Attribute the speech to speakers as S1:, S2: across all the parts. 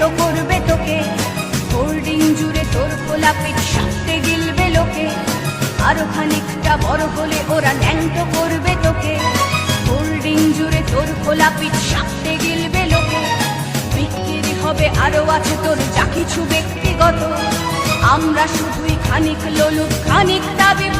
S1: ওরা করবে তোকে। হোল্ডিং জুড়ে তোর খোলা পিঠ সাথে গিলবে লোকে। আরও খানিকটা বড় হলে ওরা ন্যাংটো করবে তোকে। হোল্ডিং জুড়ে তোর খোলা পিঠ সাথে গিলবে লোকে। বিক্রি হবে আরও আছে তোর যা কিছু ব্যক্তিগত। আমরা শুধুই খানিক লোলুপ খানিক বিব্রত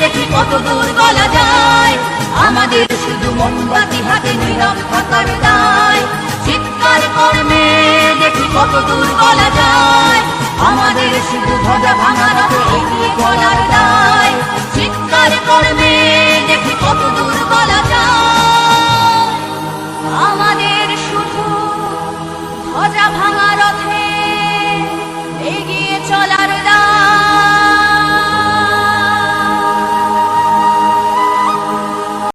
S1: দেখি কত দূর বলা যায়। আমাদের শুধু মোমবাতি হাতে নীরব থাকার দায়। চিৎকার কর্মে দেখি কত দূর বলা যায়।